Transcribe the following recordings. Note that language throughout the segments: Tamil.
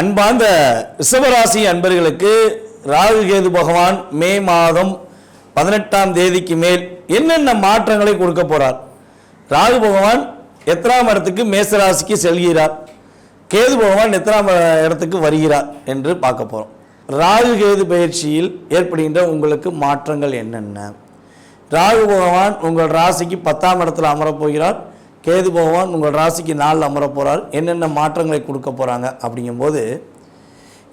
அன்பார்ந்த ரிஷபராசி அன்பர்களுக்கு ராகு கேது பகவான் மே மாதம் பதினெட்டாம் தேதிக்கு மேல் என்னென்ன மாற்றங்களை கொடுக்க போறார்? ராகு பகவான் எத்தனாம் இடத்துக்கு மேசராசிக்கு செல்கிறார்? கேது பகவான் எத்தனாம் இடத்துக்கு வருகிறார் என்று பார்க்க போகிறோம் ராகு கேது பயிற்சியில் ஏற்படுகின்ற உங்களுக்கு மாற்றங்கள் என்னென்ன? ராகு பகவான் உங்கள் ராசிக்கு பத்தாம் இடத்தில் அமரப் போகிறார். கேது பகவான் உங்கள் ராசிக்கு நாள் அமரப் போகிறார் என்னென்ன மாற்றங்களை கொடுக்க போகிறாங்க அப்படிங்கும்போது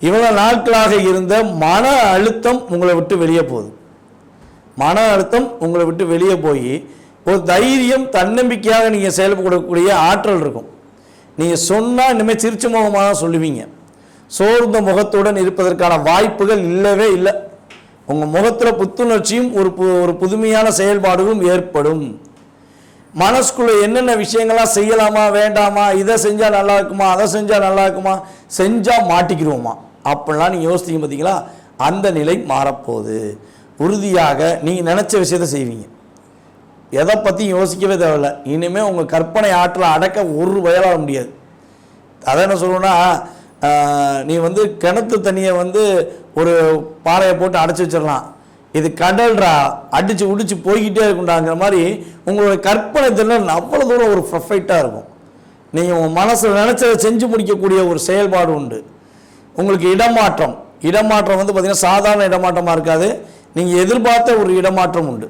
இவ்வளோ நாட்களாக இருந்த மன அழுத்தம் உங்களை விட்டு வெளியே போகுது. மன அழுத்தம் உங்களை விட்டு வெளியே போய் ஒரு தைரியம் தன்னம்பிக்கையாக நீங்கள் செயல்படக்கூடிய ஆற்றல் இருக்கும். நீங்கள் சொன்னால் இனிமேல் சிரிச்ச முகமாக தான் சொல்லுவீங்க. சோர்ந்த முகத்துடன் இருப்பதற்கான வாய்ப்புகள் இல்லவே இல்லை. உங்கள் முகத்தில் புத்துணர்ச்சியும் ஒரு பு ஒரு புதுமையான செயல்பாடுகளும் ஏற்படும். மனசுக்குள்ள என்னென்ன விஷயங்கள்லாம் செய்யலாமா வேண்டாமா இதை செஞ்சால் நல்லா இருக்குமா அதை செஞ்சால் நல்லா இருக்குமா செஞ்சால் மாட்டிக்கிடுவோமா அப்படிலாம் நீங்கள் யோசித்தீங்க பார்த்தீங்களா அந்த நிலை மாறப்போகுது. உறுதியாக நீங்கள் நினச்ச விஷயத்த செய்வீங்க. எதை பற்றியும் யோசிக்கவே தேவையில்ல. இனிமேல் உங்கள் கற்பனை ஆற்றலை அடக்க ஒரு வயலாக முடியாது. அதை என்ன சொல்லணும்னா நீ வந்து கிணத்து தண்ணியை வந்து ஒரு பாறையை போட்டு அடைச்சி வச்சிடலாம். இது கடல்ரா அடித்து உடிச்சு போய்கிட்டே இருக்குண்டாங்கிற மாதிரி உங்களுடைய கற்பனை திறன் அவ்வளோ தூரம் ஒரு ப்ரொஃபைட்டாக இருக்கும். நீங்கள் உங்கள் மனசில் நினச்சதை செஞ்சு முடிக்கக்கூடிய ஒரு செயல்பாடு உண்டு. உங்களுக்கு இடமாற்றம். இடமாற்றம் வந்து பார்த்திங்கன்னா சாதாரண இடமாற்றமாக இருக்காது. நீங்கள் எதிர்பார்த்த ஒரு இடமாற்றம் உண்டு.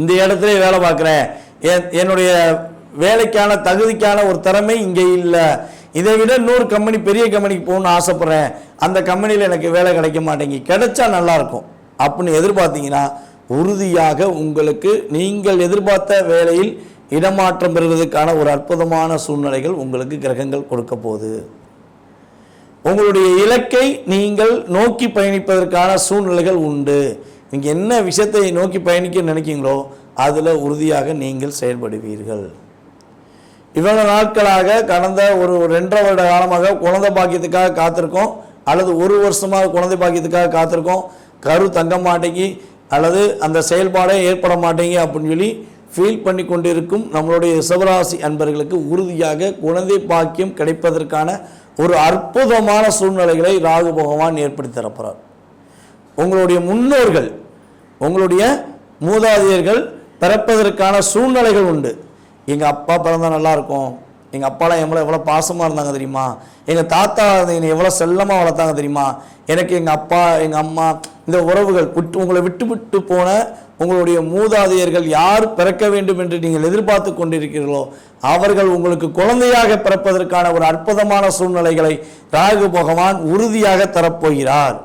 இந்த இடத்துல வேலை பார்க்குறேன். என் என்னுடைய வேலைக்கான தகுதிக்கான ஒரு திறமை இங்கே இல்லை. இதை விட இன்னொரு கம்பெனி பெரிய கம்பெனிக்கு போகணும்னு ஆசைப்பட்றேன். அந்த கம்பெனியில் எனக்கு வேலை கிடைக்க மாட்டேங்கி கிடைச்சா நல்லாயிருக்கும் அப்படின்னு எதிர்பார்த்தீங்கன்னா உறுதியாக உங்களுக்கு நீங்கள் எதிர்பார்த்த வேலையில் இடமாற்றம் பெறுவதற்கான ஒரு அற்புதமான சூழ்நிலைகள் உங்களுக்கு கிரகங்கள் கொடுக்க போகுது. உங்களுடைய இலக்கை நீங்கள் நோக்கி பயணிப்பதற்கான சூழ்நிலைகள் உண்டு. நீங்கள் என்ன விஷயத்தை நோக்கி பயணிக்க நினைக்கிறீங்களோ அதில் உறுதியாக நீங்கள் செயல்படுவீர்கள். இவ்வளவு நாட்களாக கடந்த ஒரு ரெண்டரை வருட காலமாக குழந்தை பாக்கியத்துக்காக காத்திருக்கோம் அல்லது ஒரு வருஷமாக குழந்தை பாக்கியத்துக்காக காத்திருக்கோம். கரு தங்க மாட்டேங்கி அல்லது அந்த செயல்பாடே ஏற்பட மாட்டேங்கி அப்படின்னு சொல்லி ஃபீல் பண்ணி கொண்டிருக்கும் நம்மளுடைய சிவராசி அன்பர்களுக்கு உறுதியாக குழந்தை பாக்கியம் கிடைப்பதற்கான ஒரு அற்புதமான சூழ்நிலைகளை ராகு பகவான் ஏற்படுத்தி தரப்போகிறார் உங்களுடைய முன்னோர்கள் உங்களுடைய மூதாதையர்கள் பிறப்பதற்கான சூழ்நிலைகள் உண்டு. எங்கள் அப்பா பிறந்தா நல்லா இருக்கும். எங்கள் அப்பாலாம் எவ்வளோ எவ்வளோ பாசமாக இருந்தாங்க தெரியுமா? எங்கள் தாத்தா என்னை எவ்வளோ செல்லமாக வளர்த்தாங்க தெரியுமா? எனக்கு எங்கள் அப்பா எங்கள் அம்மா இந்த உறவுகள் விட்டு உங்களை விட்டு விட்டு போன உங்களுடைய மூதாதையர்கள் யார் பிறக்க வேண்டும் என்று நீங்கள் எதிர்பார்த்து கொண்டிருக்கிறீர்களோ அவர்கள் உங்களுக்கு குழந்தையாக பிறப்பதற்கான ஒரு அற்புதமான சூழ்நிலைகளை ராகு பகவான் உறுதியாக தரப்போகிறார்.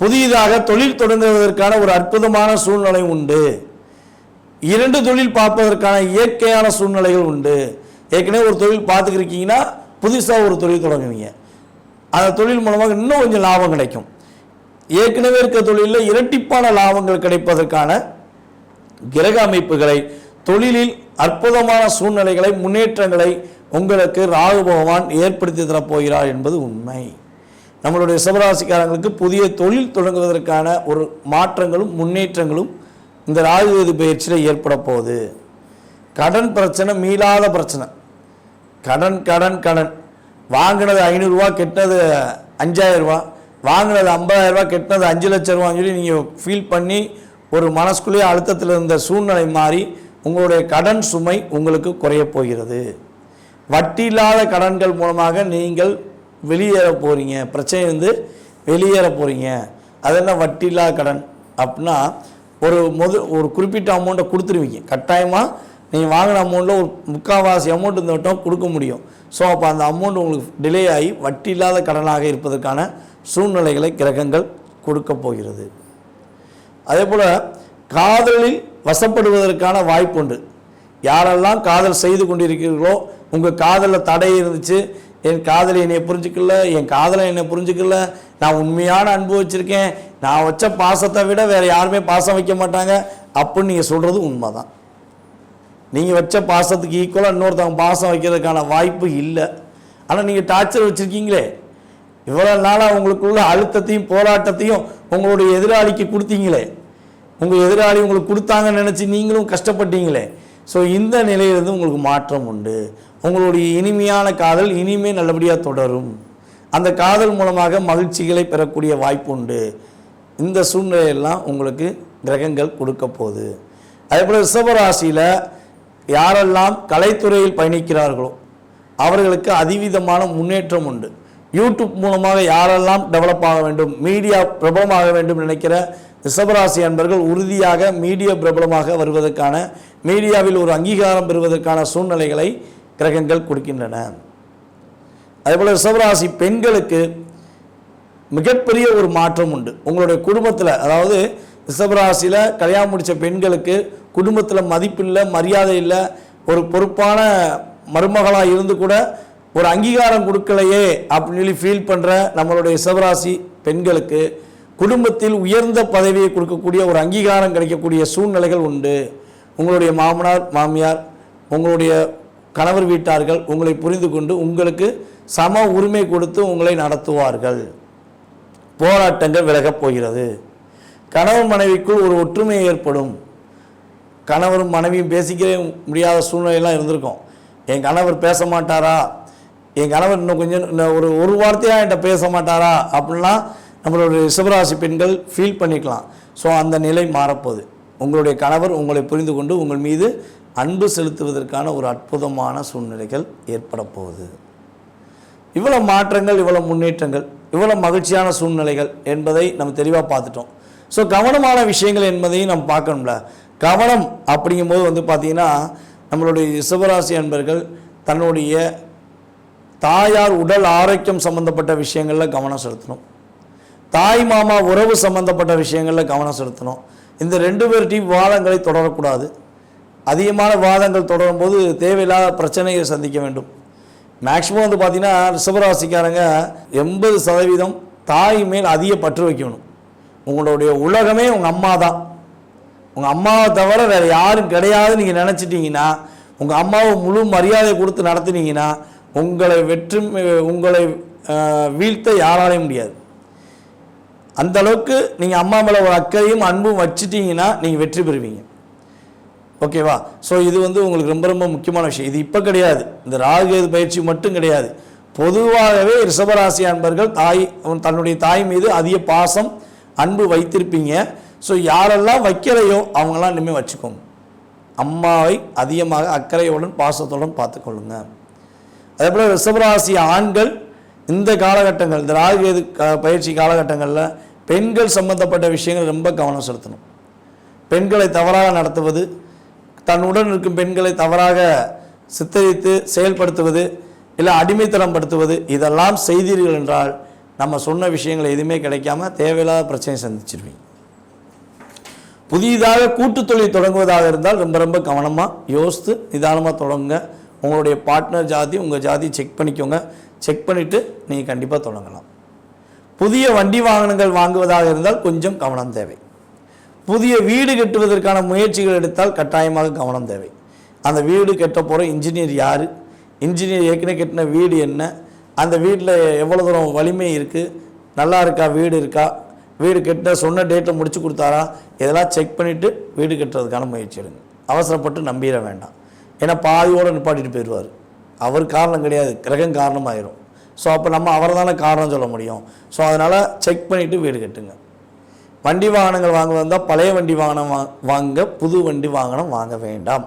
புதியதாக தொழில் தொடங்குவதற்கான ஒரு அற்புதமான சூழ்நிலை உண்டு. இரண்டு தொழில் பார்ப்பதற்கான இயற்கையான சூழ்நிலைகள் உண்டு. ஏற்கனவே ஒரு தொழில் பார்த்துக்கிருக்கீங்கன்னா புதுசாக ஒரு தொழில் தொடங்குவீங்க. அந்த தொழில் மூலமாக இன்னும் கொஞ்சம் லாபம் கிடைக்கும். ஏற்கனவே இருக்க தொழிலில் இரட்டிப்பான லாபங்கள் கிடைப்பதற்கான கிரக அமைப்புகளை தொழிலில் அற்புதமான சூழ்நிலைகளை முன்னேற்றங்களை உங்களுக்கு ராகு பகவான் ஏற்படுத்தி தரப்போகிறார் என்பது உண்மை. நம்மளுடைய சிவராசிக்காரங்களுக்கு புதிய தொழில் தொடங்குவதற்கான ஒரு மாற்றங்களும் முன்னேற்றங்களும் இந்த ராகுவேது பயிற்சியில் ஏற்பட போகுது. கடன் பிரச்சனை மீளாத பிரச்சனை. கடன் கடன் கடன். வாங்கினது ஐநூறுரூவா கெட்டது அஞ்சாயிரரூவா. வாங்கினது ஐம்பதாயிரரூவா கெட்டினது அஞ்சு லட்ச ரூபான்னு சொல்லி நீங்கள் ஃபீல் பண்ணி ஒரு மனசுக்குள்ளேயே அழுத்தத்தில் இருந்த சூழ்நிலை மாறி உங்களுடைய கடன் சுமை உங்களுக்கு குறையப் போகிறது. வட்டி இல்லாத கடன்கள் மூலமாக நீங்கள் வெளியேற போகிறீங்க பிரச்சனை வந்து வெளியேற போகிறீங்க அது என்ன வட்டி இல்லாத கடன்? அப்படின்னா ஒரு முத ஒரு குறிப்பிட்ட அமௌண்ட்டை கொடுத்துருவீங்க. கட்டாயமாக நீங்கள் வாங்கின அமௌண்ட்டில் ஒரு முக்கால்வாசி அமௌண்ட் இந்த வட்டம் கொடுக்க முடியும். ஸோ அப்போ அந்த அமௌண்ட் உங்களுக்கு டிலே ஆகி வட்டி இல்லாத கடனாக இருப்பதற்கான சூழ்நிலைகளை கிரகங்கள் கொடுக்க போகிறது. அதே போல் காதலில் வசப்படுவதற்கான வாய்ப்பு உண்டு. யாரெல்லாம் காதல் செய்து கொண்டிருக்கிறீர்களோ உங்கள் காதலில் தடை இருந்துச்சு என் காதலை என்னை புரிஞ்சுக்கல என் காதலை என்னை புரிஞ்சுக்கல நான் உண்மையான அன்பு வச்சுருக்கேன் நான் வச்ச பாசத்தை விட வேறு யாருமே பாசம் வைக்க மாட்டாங்க அப்படின்னு நீங்கள் சொல்கிறது உண்மை தான் நீங்கள் வச்ச பாசத்துக்கு ஈக்குவலாக இன்னொருத்தவங்க பாசம் வைக்கிறதுக்கான வாய்ப்பு இல்லை. ஆனால் நீங்கள் டார்ச்சர் வச்சுருக்கீங்களே. இவ்வளோ நாளாக உங்களுக்குள்ள அழுத்தத்தையும் போராட்டத்தையும் உங்களுடைய எதிராளிக்கு கொடுத்தீங்களே. உங்கள் எதிராளி உங்களுக்கு கொடுத்தாங்கன்னு நினச்சி நீங்களும் கஷ்டப்பட்டீங்களே. ஸோ இந்த நிலையிலிருந்து உங்களுக்கு மாற்றம் உண்டு. உங்களுடைய இனிமையான காதல் இனிமே நல்லபடியாக தொடரும். அந்த காதல் மூலமாக மகிழ்ச்சிகளை பெறக்கூடிய வாய்ப்பு உண்டு. இந்த சூழ்நிலையெல்லாம் உங்களுக்கு கிரகங்கள் கொடுக்க போகுது. அதே போல் ரிஷபராசியில் யாரெல்லாம் கலைத்துறையில் பயணிக்கிறார்களோ அவர்களுக்கு அதிவிதமான முன்னேற்றம் உண்டு. யூடியூப் மூலமாக யாரெல்லாம் டெவலப் ஆக வேண்டும் மீடியா பிரபலமாக வேண்டும் நினைக்கிற ரிஷபராசி அன்பர்கள் உறுதியாக மீடியா பிரபலமாக வருவதற்கான மீடியாவில் ஒரு அங்கீகாரம் பெறுவதற்கான சூழ்நிலைகளை கிரகங்கள் கொடுக்கின்றன. அதேபோல் ரிஷபராசி பெண்களுக்கு மிகப்பெரிய ஒரு மாற்றம் உண்டு. உங்களுடைய குடும்பத்தில் அதாவது ரிஷபராசியில் கல்யாணம் முடித்த பெண்களுக்கு குடும்பத்தில் மதிப்பில்லை மரியாதை இல்லை ஒரு பொறுப்பான மருமகளாக இருந்து கூட ஒரு அங்கீகாரம் கொடுக்கலையே அப்படின்னு சொல்லி ஃபீல் பண்ணுற நம்மளுடைய ரிஷபராசி பெண்களுக்கு குடும்பத்தில் உயர்ந்த பதவியை கொடுக்கக்கூடிய ஒரு அங்கீகாரம் கிடைக்கக்கூடிய சூழ்நிலைகள் உண்டு. உங்களுடைய மாமனார் மாமியார் உங்களுடைய கணவர் வீட்டார்கள் உங்களை புரிந்து கொண்டு உங்களுக்கு சம உரிமை கொடுத்து உங்களை நடத்துவார்கள். போராட்டங்கள் விலகப் போகிறது. கணவன் மனைவிக்குள் ஒரு ஒற்றுமை ஏற்படும். கணவரும் மனைவியும் பேசிக்கவே முடியாத சூழ்நிலையெல்லாம் இருந்திருக்கும். என் கணவர் பேச மாட்டாரா என் கணவர் இன்னும் கொஞ்சம் ஒரு ஒரு வார்த்தையாக என்கிட்ட பேச மாட்டாரா அப்படின்லாம் நம்மளுடைய சிவராசி பெண்கள் ஃபீல் பண்ணிக்கலாம். ஸோ அந்த நிலை மாறப்போகுது. உங்களுடைய கணவர் உங்களை புரிந்து கொண்டு உங்கள் மீது அன்பு செலுத்துவதற்கான ஒரு அற்புதமான சூழ்நிலைகள் ஏற்பட போகுது இவ்வளோ மாற்றங்கள் இவ்வளோ முன்னேற்றங்கள் இவ்வளோ மகிழ்ச்சியான சூழ்நிலைகள் என்பதை நம்ம தெளிவாக பார்த்துட்டோம். ஸோ கவனமான விஷயங்கள் என்பதையும் நம்ம பார்க்கணும்ல. கவனம் அப்படிங்கும்போது வந்து பார்த்திங்கன்னா நம்மளுடைய சிவராசி அன்பர்கள் தன்னுடைய தாயார் உடல் ஆரோக்கியம் சம்மந்தப்பட்ட விஷயங்களில் கவனம் செலுத்தணும். தாய் மாமா உறவு சம்மந்தப்பட்ட விஷயங்களில் கவனம் செலுத்தணும். இந்த ரெண்டு பேர்ட்டையும் வாதங்களை தொடரக்கூடாது. அதிகமான வாதங்கள் தொடரும்போது தேவையில்லாத பிரச்சனையை சந்திக்க வேண்டும். மேக்ஸிமம் வந்து பார்த்திங்கன்னா ரிஷபராசிக்காரங்க எண்பது சதவீதம் தாய் மேல் அதிக பற்று வைக்கணும். உங்களுடைய உலகமே உங்கள் அம்மா தான் உங்கள் அம்மாவை தவிர வேறு யாரும் கிடையாதுன்னு நீங்கள் நினச்சிட்டிங்கன்னா உங்கள் அம்மாவை முழு மரியாதை கொடுத்து நடத்துனீங்கன்னா உங்களை வெற்றி உங்களை வீழ்த்த யாராலையும் முடியாது. அந்த அளவுக்கு நீங்கள் அம்மா மேலே ஒரு அக்கறையும் அன்பும் வச்சுட்டீங்கன்னா நீங்கள் வெற்றி பெறுவீங்க. ஓகேவா? ஸோ இது வந்து உங்களுக்கு ரொம்ப ரொம்ப முக்கியமான விஷயம். இது இப்போ கிடையாது. இந்த ராகுகேது பயிற்சி மட்டும் கிடையாது. பொதுவாகவே ரிஷபராசி அன்பர்கள் தாய் தன்னுடைய தாய் மீது அதிக பாசம் அன்பு வைத்திருப்பீங்க. ஸோ யாரெல்லாம் வைக்கலையோ அவங்களாம் இனிமேல் வச்சுக்கோங்க. அம்மாவை அதிகமாக அக்கறையுடன் பாசத்துடன் பார்த்துக்கொள்ளுங்க. அதே போல் ரிஷபராசி ஆண்கள் இந்த காலகட்டங்கள் இந்த ராகுகேது க- பயிற்சி காலகட்டங்களில் பெண்கள் சம்பந்தப்பட்ட விஷயங்கள் ரொம்ப கவனம் செலுத்தணும். பெண்களை தவறாக நடத்துவது தன்னுடன் இருக்கும் பெண்களை தவறாக சித்தரித்து செயல்படுத்துவது இல்லை அடிமைத்தனம் படுத்துவது இதெல்லாம் செய்தீர்கள் என்றால் நம்ம சொன்ன விஷயங்கள் எதுவுமே கிடைக்காம தேவையில்லாத பிரச்சனை சந்திச்சிருவீங்க. புதிதாக கூட்டு தொழில் தொடங்குவதாக இருந்தால் ரொம்ப ரொம்ப கவனமாக யோசித்து நிதானமாக தொடங்குங்க. உங்களுடைய பார்ட்னர் ஜாதி உங்கள் ஜாதி செக் பண்ணிக்கோங்க. செக் பண்ணிவிட்டு நீங்கள் கண்டிப்பாக தொடங்கலாம். புதிய வண்டி வாகனங்கள் வாங்குவதாக இருந்தால் கொஞ்சம் கவனம் தேவை. புதிய வீடு கட்டுவதற்கான முயற்சிகள் எடுத்தால் கட்டாயமாக கவனம் தேவை. அந்த வீடு கட்ட போகிற இன்ஜினியர் யார்? இன்ஜினியர் ஏற்கனவே கட்டின வீடு என்ன? அந்த வீட்டில் எவ்வளோ தூரம் வலிமை இருக்குது நல்லா இருக்கா? வீடு இருக்கா? வீடு கட்ட சொன்ன டேட்டில் முடிச்சு கொடுத்தாரா? இதெல்லாம் செக் பண்ணிவிட்டு வீடு கட்டுறதுக்கான முயற்சி எடுங்க. அவசரப்பட்டு நம்பிட வேண்டாம். ஏன்னா பாதியோடு நிப்பாட்டிட்டு போயிடுவார். அவர் காரணம் கிடையாது. கிரகம் காரணமாயிரும். ஸோ அப்போ நம்ம அவரை தானே காரணம் சொல்ல முடியும். ஸோ அதனால் செக் பண்ணிவிட்டு வீடு கட்டுங்க. வண்டி வாகனங்கள் வாங்க வந்தால் பழைய வண்டி வாகனம் வாங்க புது வண்டி வாகனம் வாங்க வேண்டாம்.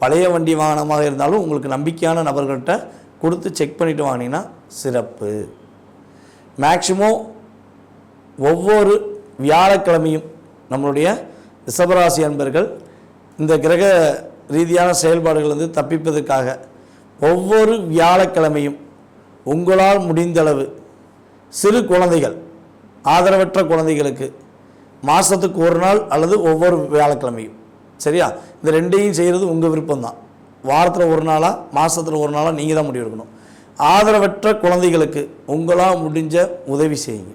பழைய வண்டி வாகனமாக இருந்தாலும் உங்களுக்கு நம்பிக்கையான நபர்கள்ட்ட கொடுத்து செக் பண்ணிவிட்டு வாங்கினீங்கன்னா சிறப்பு. மேக்சிமம் ஒவ்வொரு வியாழக்கிழமையும் நம்மளுடைய ரிஷபராசி அன்பர்கள் இந்த கிரக ரீதியான செயல்பாடுகள் வந்து தப்பிப்பதற்காக ஒவ்வொரு வியாழக்கிழமையும் உங்களால் முடிந்தளவு சிறு குழந்தைகள் ஆதரவற்ற குழந்தைகளுக்கு மாதத்துக்கு ஒரு நாள் அல்லது ஒவ்வொரு வியாழக்கிழமையும். சரியா? இந்த ரெண்டையும் செய்கிறது உங்கள் விருப்பம்தான். வாரத்தில் ஒரு நாளாக மாதத்தில் ஒரு நாளாக நீங்கள் தான் முடிவெடுக்கணும். ஆதரவற்ற குழந்தைகளுக்கு உங்களால் முடிஞ்ச உதவி செய்யுங்க.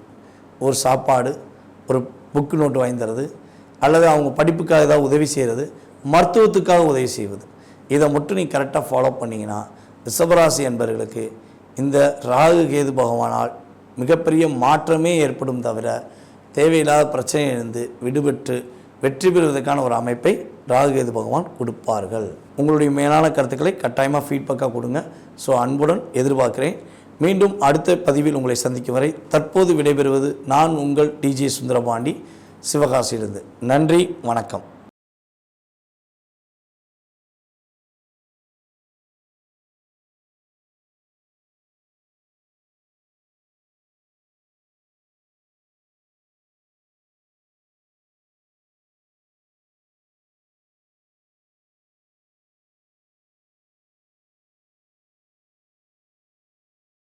ஒரு சாப்பாடு ஒரு புக்கு நோட்டு வாங்கி தரது அல்லது அவங்க படிப்புக்காக ஏதாவது உதவி செய்கிறது மருத்துவத்துக்காக உதவி செய்வது. இதை மட்டும் நீ கரெக்டாக ஃபாலோ பண்ணிங்கன்னா ரிஷபராசி என்பவர்களுக்கு இந்த ராகு கேது பகவானால் மிகப்பெரிய மாற்றமே ஏற்படும் தவிர தேவையில்லாத பிரச்சனையிலிருந்து விடுபட்டு வெற்றி பெறுவதற்கான ஒரு அமைப்பை ராகுகேது பகவான் கொடுப்பார்கள். உங்களுடைய மேலான கருத்துக்களை கட்டாயமாக ஃபீட்பேக்காக கொடுங்க. ஸோ அன்புடன் எதிர்பார்க்கிறேன். மீண்டும் அடுத்த பதிவில் உங்களை சந்திக்கும் வரை தற்போது விடைபெறுவது நான் உங்கள் டிஜே சுந்தரபாண்டி. சிவகாசியிலிருந்து. நன்றி வணக்கம்.